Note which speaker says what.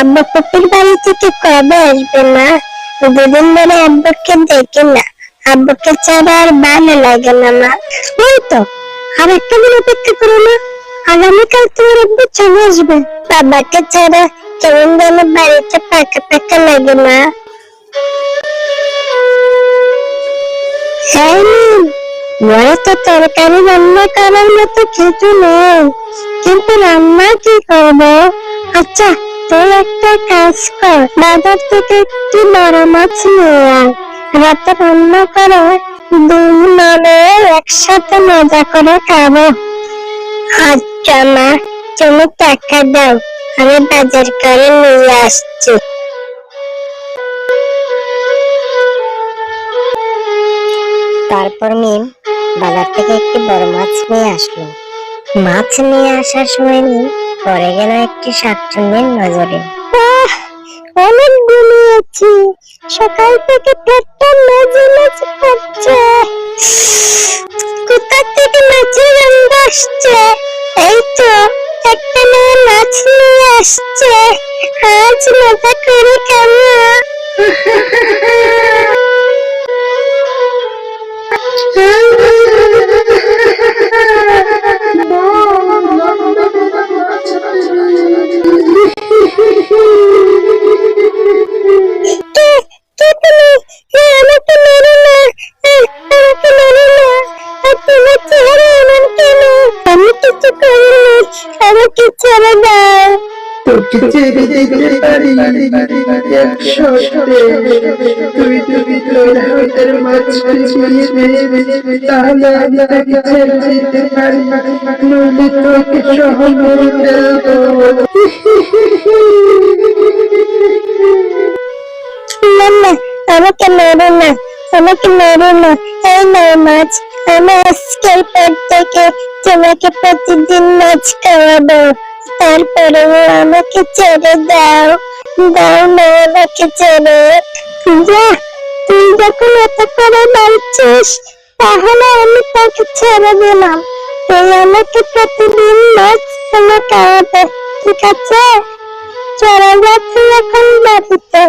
Speaker 1: আব্বা পপির বাড়ি থেকে কবে আসবে মা? দুদিন ধরে আব্বুকে দেখি না। আব্বুকে ছাড়া আর ভালো লাগে না মা। ওই তো, আর একটা দিন অপেক্ষা করো না আগামীকাল তোমার আব্বু চলে আসবে। বাবাকে ছাড়া কেমন যেন বাড়িতে পাকা পাকা লাগে মা। হ্যাঁ নিন তো তরকারি রান্না করার মতো কিছু নেই। কিন্তু রান্না কি করব? আচ্ছা তুই একটা কাজ কর। বাজার থেকে একটি বড় মাছ নিয়ে আয়। রাতে রান্না করে দুই নলে একসাথে মজা করে খাব। আচ্ছা মা, তুমি টাকা দাও। আমি বাজার করে নিয়ে আসছি। তারপর মিম বাজার থেকে একটি বড় মাছ নিয়ে আসলো। মাছ নিয়ে আসার সময় পরে গেল একটি শাকচুন্নির নজরে। অনেক ঘুমিয়েছি সকাল থেকে পেটটা মেজে মেজে করছে কোথা থেকে মাছের গন্ধ আসছে? এই তো, একটা মেয়ে মাছ নিয়ে আসছে। আজ মজা করে খাব কিছু আমাকে ছেড়ে
Speaker 2: আমি তোকে ছেড়ে মেরে
Speaker 1: না না, আমাকে মেরো না, আমাকে মেরো না। এই নয় মাছ। তোমাকে প্রতিদিন মাছ খাওয়াবো। তারপরেও আমাকে ছেড়ে দাও। দাও না আমাকে ছেড়ে। যা, তুই যখন এত করে বলছিস তাহলে আমি তোকে ছেড়ে দিলাম। তুই আমাকে প্রতিদিন মাছ খাওয়াবে, ঠিক আছে? চলে যাচ্ছি এখন বাড়িতে।